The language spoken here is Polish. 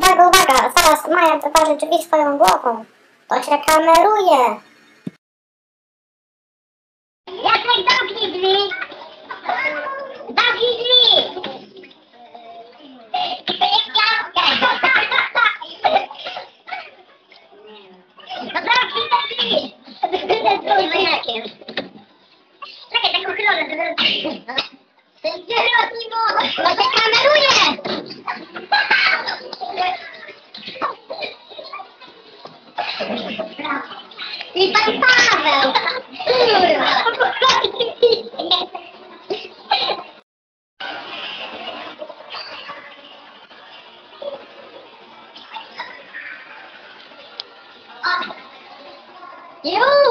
Uwaga, uwaga, zaraz Maja wyważy drzwi swoją głową. To się kameruje. Jacek, zamknij drzwi! Zamknij drzwi! Czekaj, tak uchylone, żeby... Nie robiło! No Impactável! Eu!